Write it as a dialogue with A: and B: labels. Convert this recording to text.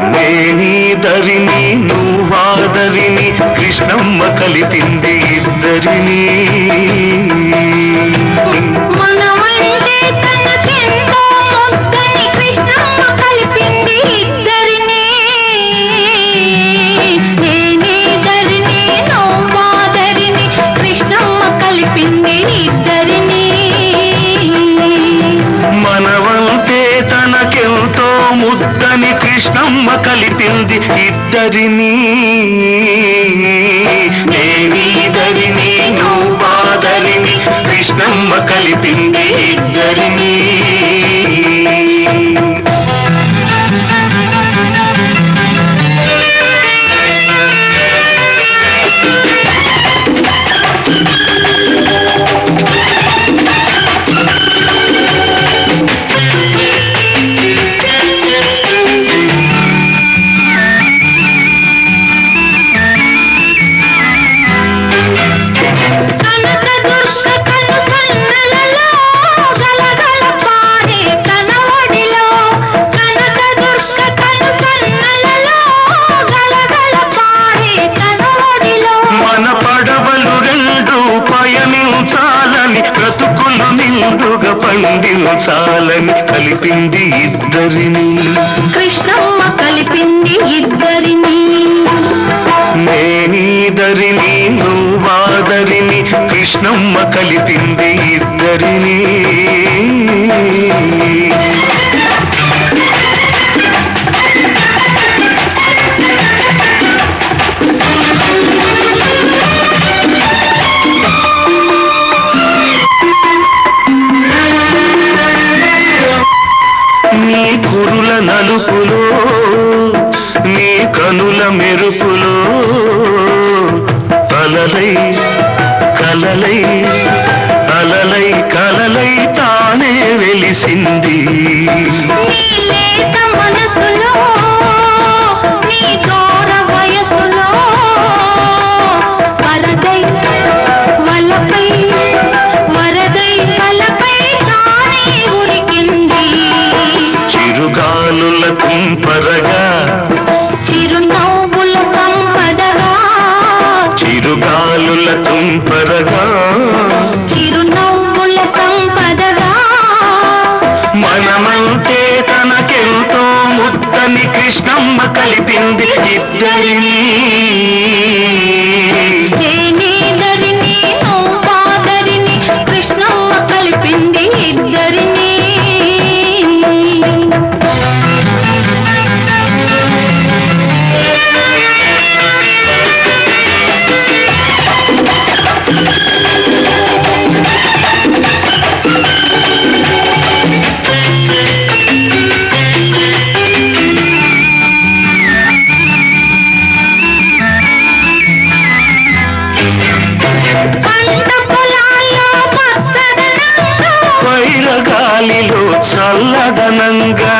A: నేనీదరిని నువ్వాదరిని కృష్ణమ్మ కలిపింది ఇద్దరినీ.
B: కలిపింది ఇద్దరిని. నేనీదరిని నువ్వాదరిని కృష్ణమ్మ కలిపింది ఇద్దరిని.
A: నిండుగా పండించాలని కలిపింది ఇద్దరిని.
B: కృష్ణమ్మ కలిపింది ఇద్దరిని.
A: నేనీదరిని నువ్వాదరిని కృష్ణమ్మ కలిపింది ఇద్దరిని. తలుపులో నీ కనుల మెరుపులో అలలై కలలై అలలై కలలై తానే వెలిసింది. కలిపింది ఇద్దరిని. గాలిలో చల్లదనంగా